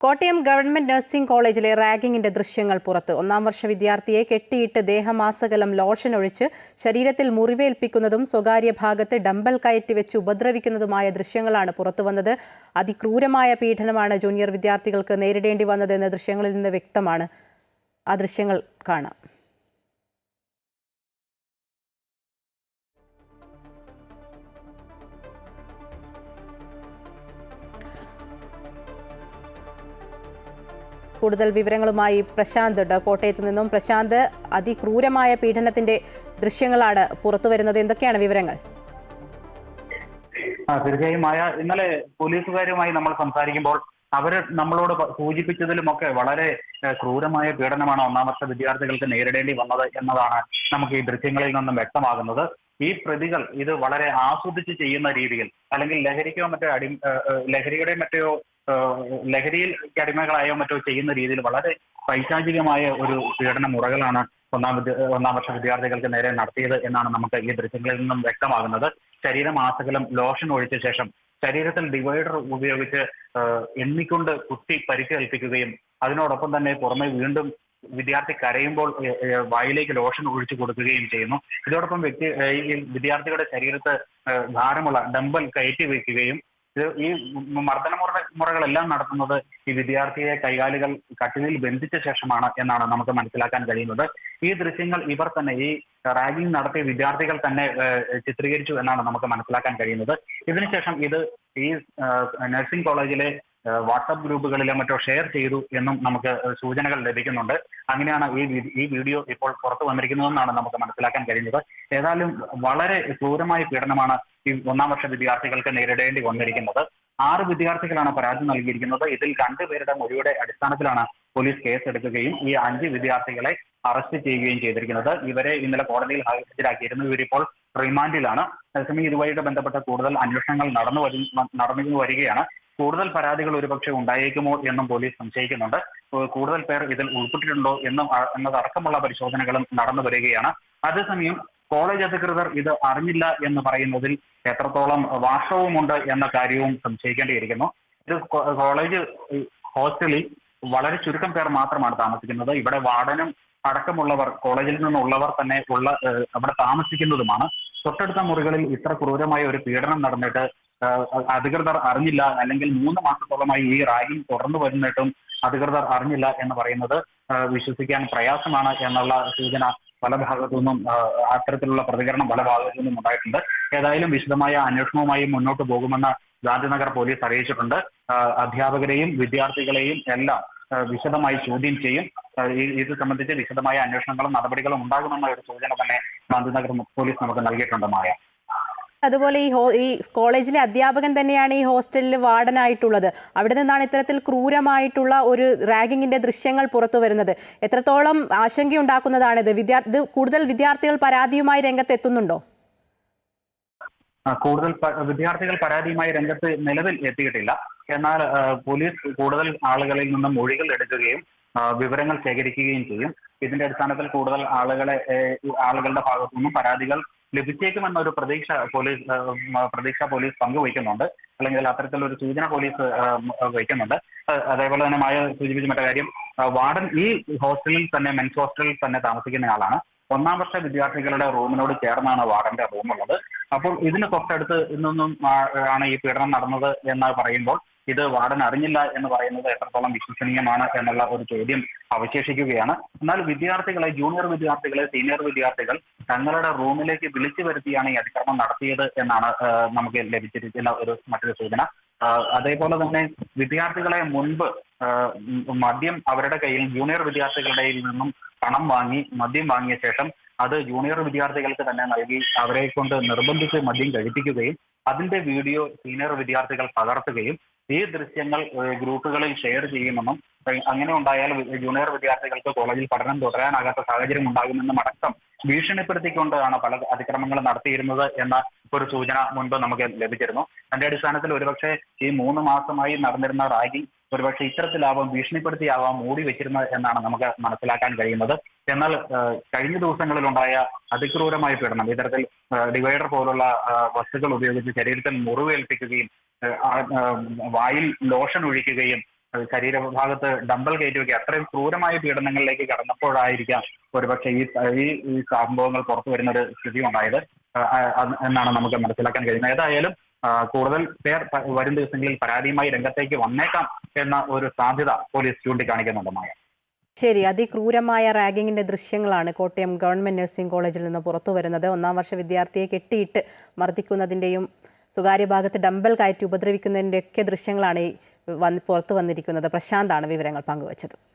Kottayam government nursing കോളേജിലെ റാഗിങ്ങിന്റെ ദൃശ്യങ്ങൾ പുറത്ത്. ഒന്നാം വർഷ വിദ്യാർത്ഥിയെ കെട്ടിയിട്ട് ദേഹമാസകലം ലോഷൻ ഒഴിച്ച് ശരീരത്തിൽ മുറിവേൽപ്പിക്കുന്നതും സ്വകാര്യ ഭാഗത്ത് ഡംബൽ കയറ്റി വെച്ച് ഉപദ്രവിക്കുന്നതുമായ ദൃശ്യങ്ങളാണ് പുറത്തുവന്നത് അതിക്രൂരമായ പീഡനമാണ് ജൂനിയർ വിദ്യാർത്ഥികൾക്ക് നേരിടേണ്ടി വന്നതെന്ന് ദൃശ്യങ്ങളിൽ നിന്ന് വ്യക്തമാണ്. ആ ദൃശ്യങ്ങൾ കാണാം. കൂടുതൽ വിവരങ്ങളുമായി പ്രശാന്ത് ഉണ്ട്. കോട്ടയത്ത് നിന്നും പ്രശാന്ത് അതിക്രൂരമായ പീഡനത്തിന്റെ ദൃശ്യങ്ങളാണ് പുറത്തു വരുന്നത്. എന്തൊക്കെയാണ് വിവരങ്ങൾ? ആ തീർച്ചയായും. മായ ഇന്നലെ പോലീസുകാരുമായി നമ്മൾ സംസാരിക്കുമ്പോൾ അവർ നമ്മളോട് സൂചിപ്പിച്ചതിലുമൊക്കെ വളരെ ക്രൂരമായ പീഡനമാണ് ഒന്നാം വർഷ വിദ്യാർത്ഥികൾക്ക് നേരിടേണ്ടി വന്നത് എന്നതാണ് നമുക്ക് ഈ ദൃശ്യങ്ങളിൽ നിന്നും വ്യക്തമാകുന്നത്. ഈ പ്രതികൾ ഇത് വളരെ ആസ്വദിച്ച് ചെയ്യുന്ന രീതിയിൽ അല്ലെങ്കിൽ ലഹരിക്കോ മറ്റോ അടി ലഹരിയുടെ മറ്റോ ലഹരിയിൽ അടിമകളായോ മറ്റോ ചെയ്യുന്ന രീതിയിൽ വളരെ പൈശാചികമായ ഒരു പീഡന മുറകളാണ് ഒന്നാം വിദ്യ ഒന്നാം വർഷ വിദ്യാർത്ഥികൾക്ക് നേരെ നടത്തിയത് എന്നാണ് നമുക്ക് ഈ ദൃശ്യങ്ങളിൽ നിന്നും വ്യക്തമാകുന്നത്. ശരീരം ആസകലം ലോഷൻ ഒഴിച്ച ശേഷം ശരീരത്തിൽ ഡിവൈഡർ ഉപയോഗിച്ച് എണ്ണിക്കൊണ്ട് കുത്തി പരിക്കേൽപ്പിക്കുകയും അതിനോടൊപ്പം തന്നെ പുറമെ വീണ്ടും വിദ്യാർത്ഥി കരയുമ്പോൾ വായിലേക്ക് ലോഷൻ ഒഴിച്ചു കൊടുക്കുകയും ചെയ്യുന്നു. ഇതോടൊപ്പം വ്യക്തി ഈ വിദ്യാർത്ഥിയുടെ ശരീരത്ത് ഭാരമുള്ള ഡമ്പൽ കയറ്റി വയ്ക്കുകയും ഈ മർദ്ദന മുറ മുറകളെല്ലാം നടത്തുന്നത് ഈ വിദ്യാർത്ഥിയെ കൈകാലുകൾ കട്ടിലിൽ ബന്ധിച്ച ശേഷമാണ് എന്നാണ് നമുക്ക് മനസ്സിലാക്കാൻ കഴിയുന്നത്. ഈ ദൃശ്യങ്ങൾ ഇവർ തന്നെ ഈ റാഗിംഗ് നടത്തിയ വിദ്യാർത്ഥികൾ തന്നെ ചിത്രീകരിച്ചു എന്നാണ് നമുക്ക് മനസ്സിലാക്കാൻ കഴിയുന്നത്. ഇതിനുശേഷം ഇത് ഈ നഴ്സിംഗ് കോളേജിലെ വാട്സാപ്പ് ഗ്രൂപ്പുകളിലെ മറ്റോ ഷെയർ ചെയ്തു എന്നും നമുക്ക് സൂചനകൾ ലഭിക്കുന്നുണ്ട്. അങ്ങനെയാണ് ഈ ഈ വീഡിയോ ഇപ്പോൾ പുറത്തു വന്നിരിക്കുന്നതെന്നാണ് നമുക്ക് മനസ്സിലാക്കാൻ കഴിയുന്നത് ഏതായാലും വളരെ ക്രൂരമായ പീഡനമാണ് ഈ ഒന്നാം വർഷ വിദ്യാർത്ഥികൾക്ക് നേരിടേണ്ടി വന്നിരിക്കുന്നത്. ആറ് വിദ്യാർത്ഥികളാണ് പരാതി നൽകിയിരിക്കുന്നത്. ഇതിൽ രണ്ടുപേരുടെ മൊഴിയുടെ അടിസ്ഥാനത്തിലാണ് പോലീസ് കേസ് എടുക്കുകയും ഈ അഞ്ച് വിദ്യാർത്ഥികളെ അറസ്റ്റ് ചെയ്യുകയും ചെയ്തിരിക്കുന്നത്. ഇവരെ ഇന്നലെ കോടതിയിൽ ഹാജരാക്കിയിരുന്നു. ഇവരിപ്പോൾ റിമാൻഡിലാണ്. അതേസമയം ഇതുമായിട്ട് ബന്ധപ്പെട്ട കൂടുതൽ അന്വേഷണങ്ങൾ നടന്നു വരും നടന്നു വരികയാണ്. കൂടുതൽ പരാതികൾ ഒരുപക്ഷെ ഉണ്ടായേക്കുമോ എന്നും പോലീസ് സംശയിക്കുന്നുണ്ട്. കൂടുതൽ പേർ ഇതിൽ ഉൾപ്പെട്ടിട്ടുണ്ടോ എന്നും എന്നതടക്കമുള്ള പരിശോധനകളും നടന്നു വരികയാണ്. അതേസമയം കോളേജ് അധികൃതർ ഇത് അറിഞ്ഞില്ല എന്ന് പറയുന്നതിൽ എത്രത്തോളം വാസ്തവമുണ്ട് എന്ന കാര്യവും സംശയിക്കേണ്ടിയിരിക്കുന്നു. ഇത് കോളേജ് ഹോസ്റ്റലിൽ വളരെ ചുരുക്കം പേർ മാത്രമാണ് താമസിക്കുന്നത്. ഇവിടെ വാർഡനും അടക്കമുള്ളവർ കോളേജിൽ നിന്നുള്ളവർ തന്നെ ഉള്ള അവിടെ താമസിക്കുന്നതുമാണ്. തൊട്ടടുത്ത മുറികളിൽ ഇത്ര ക്രൂരമായ ഒരു പീഡനം നടന്നിട്ട് അധികൃതർ അറിഞ്ഞില്ല അല്ലെങ്കിൽ മൂന്ന് മാസത്തോളമായി ഈ റാഗിംഗ് തുടർന്നു വരുന്നിട്ടും അധികൃതർ അറിഞ്ഞില്ല എന്ന് പറയുന്നത് വിശ്വസിക്കാൻ പ്രയാസമാണ് എന്നുള്ള സൂചന പല ഭാഗത്തു നിന്നും അത്തരത്തിലുള്ള പ്രതികരണം പല ഭാഗത്തു നിന്നും ഉണ്ടായിട്ടുണ്ട്. ഏതായാലും വിശദമായ അന്വേഷണവുമായി മുന്നോട്ട് പോകുമെന്ന് ഗാന്ധിനഗർ പോലീസ് അറിയിച്ചിട്ടുണ്ട്. അധ്യാപകരെയും വിദ്യാർത്ഥികളെയും എല്ലാം വിശദമായി ചോദ്യം ചെയ്യും. ഇത് സംബന്ധിച്ച് വിശദമായ അന്വേഷണങ്ങളും നടപടികളും ഉണ്ടാകുമെന്ന ഒരു സൂചന തന്നെ ഗാന്ധിനഗർ പോലീസ് നമുക്ക് നൽകിയിട്ടുണ്ട് മായ. അതുപോലെ ഈ ഈ കോളേജിലെ അധ്യാപകൻ തന്നെയാണ് ഈ ഹോസ്റ്റലിൽ വാർഡനായിട്ടുള്ളത്. അവിടെ നിന്നാണ് ഇത്തരത്തിൽ ക്രൂരമായിട്ടുള്ള ഒരു റാഗിങ്ങിന്റെ ദൃശ്യങ്ങൾ പുറത്തു വരുന്നത്. എത്രത്തോളം ആശങ്കയുണ്ടാക്കുന്നതാണിത് വിദ്യാർത്ഥി കൂടുതൽ വിദ്യാർത്ഥികൾ പരാതിയുമായി രംഗത്തെത്തുന്നുണ്ടോ? കൂടുതൽ വിദ്യാർത്ഥികൾ പരാതിയുമായി രംഗത്ത് നിലവിൽ എത്തിയിട്ടില്ല. എന്നാൽ പോലീസ് കൂടുതൽ ആളുകളിൽ നിന്നും മൊഴികൾ എടുക്കുകയും വിവരങ്ങൾ ശേഖരിക്കുകയും ചെയ്യും. ഇതിന്റെ അടിസ്ഥാനത്തിൽ കൂടുതൽ ആളുകളെ ആളുകളുടെ ഭാഗത്തു നിന്നും പരാതികൾ ലഭിച്ചേക്കുമെന്ന ഒരു പ്രതീക്ഷ പോലീസ് പ്രതീക്ഷ പോലീസ് പങ്കുവയ്ക്കുന്നുണ്ട്. അല്ലെങ്കിൽ ഒരു സൂചന പോലീസ് വയ്ക്കുന്നുണ്ട്. അതേപോലെ തന്നെ മായ സൂചിപ്പിച്ച മറ്റേ കാര്യം വാർഡൻ ഈ ഹോസ്റ്റലിൽ തന്നെ മെൻസ് ഹോസ്റ്റലിൽ തന്നെ താമസിക്കുന്ന ആളാണ്. ഒന്നാം വർഷ വിദ്യാർത്ഥികളുടെ റൂമിനോട് ചേർന്നാണ് വാർഡന്റെ റൂമുള്ളത്. അപ്പോൾ ഇതിന് തൊട്ടടുത്ത് നിന്നും ആണ് ഈ പീഡനം നടന്നത് എന്ന് പറയുമ്പോൾ ഇത് വാർഡൻ അറിഞ്ഞില്ല എന്ന് പറയുന്നത് എത്രത്തോളം വിശ്വസനീയമാണ് എന്നുള്ള ഒരു ചോദ്യം അവശേഷിക്കുകയാണ്. എന്നാൽ വിദ്യാർത്ഥികളെ ജൂനിയർ വിദ്യാർത്ഥികളെ സീനിയർ വിദ്യാർത്ഥികൾ തങ്ങളുടെ റൂമിലേക്ക് വിളിച്ചു വരുത്തിയാണ് ഈ അതിക്രമം നടത്തിയത് എന്നാണ് നമുക്ക് ലഭിച്ചിരിക്കുന്ന ഒരു മറ്റൊരു സൂചന. അതേപോലെ തന്നെ വിദ്യാർത്ഥികളെ മുൻപ് മദ്യം അവരുടെ കയ്യിൽ ജൂനിയർ വിദ്യാർത്ഥികളുടെ നിന്നും പണം വാങ്ങി മദ്യം വാങ്ങിയ ശേഷം അത് ജൂനിയർ വിദ്യാർത്ഥികൾക്ക് തന്നെ നൽകി അവരെ കൊണ്ട് നിർബന്ധിച്ച് മദ്യം കഴിപ്പിക്കുകയും അതിന്റെ വീഡിയോ സീനിയർ വിദ്യാർത്ഥികൾ പകർത്തുകയും ഈ ദൃശ്യങ്ങൾ ഗ്രൂപ്പുകളിൽ ഷെയർ ചെയ്യുമെന്നും അങ്ങനെ ഉണ്ടായാൽ ജൂനിയർ വിദ്യാർത്ഥികൾക്ക് കോളേജിൽ പഠനം തുടരാനാകാത്ത സാഹചര്യം ഉണ്ടാകുമെന്നും അടക്കം ഭീഷണിപ്പെടുത്തിക്കൊണ്ടാണ് പല അതിക്രമങ്ങളും നടത്തിയിരുന്നത് എന്ന ഒരു സൂചന മുൻപ് നമുക്ക് ലഭിച്ചിരുന്നു. അതിന്റെ അടിസ്ഥാനത്തിൽ ഒരുപക്ഷെ ഈ മൂന്ന് മാസമായി നടന്നിരുന്ന റാഗിംഗ് ഒരുപക്ഷെ ഇത്തരത്തിലാവാം ഭീഷണിപ്പെടുത്തിയാവാം മൂടി വെച്ചിരുന്നത് എന്നാണ് നമുക്ക് മനസ്സിലാക്കാൻ കഴിയുന്നത്. എന്നാൽ കഴിഞ്ഞ ദിവസങ്ങളിലുണ്ടായ അതിക്രൂരമായ പീഡനം ഇത്തരത്തിൽ ഡിവൈഡർ പോലുള്ള വസ്തുക്കൾ ഉപയോഗിച്ച് ശരീരത്തിൽ മുറിവേൽപ്പിക്കുകയും വായിൽ ലോഷൻ ഒഴിക്കുകയും ശരീരഭാഗത്ത് ഡമ്പൽ കയറ്റുമൊക്കെ അത്രയും ക്രൂരമായ പീഡനങ്ങളിലേക്ക് കടന്നപ്പോഴായിരിക്കാം ഒരുപക്ഷെ ഈ ഈ സംഭവങ്ങൾ പുറത്തു വരുന്ന ഒരു സ്ഥിതി ഉണ്ടായത് എന്നാണ് നമുക്ക് മനസ്സിലാക്കാൻ കഴിയുന്നത്. ഏതായാലും കൂടുതൽ പേർ വരും ദിവസങ്ങളിൽ പരാതിയുമായി രംഗത്തേക്ക് വന്നേക്കാം എന്ന ഒരു സാധ്യത പോലീസ് ചൂണ്ടിക്കാണിക്കുന്നുണ്ട് മായ. ശരി അതിക്രൂരമായ റാഗിങ്ങിന്റെ ദൃശ്യങ്ങളാണ് കോട്ടയം ഗവൺമെന്റ് നഴ്സിംഗ് കോളേജിൽ നിന്ന് പുറത്തു വരുന്നത്. ഒന്നാം വർഷ വിദ്യാർത്ഥിയെ കെട്ടിയിട്ട് മർദ്ദിക്കുന്നതിന്റെയും സ്വകാര്യ ഭാഗത്ത് ഡമ്പൽ കയറ്റി ഉപദ്രവിക്കുന്നതിന്റെയൊക്കെ ദൃശ്യങ്ങളാണ് ഈ വന്ന് പുറത്തു വന്നിരിക്കുന്നത് പ്രശാന്താണ് വിവരങ്ങൾ പങ്കുവച്ചത്.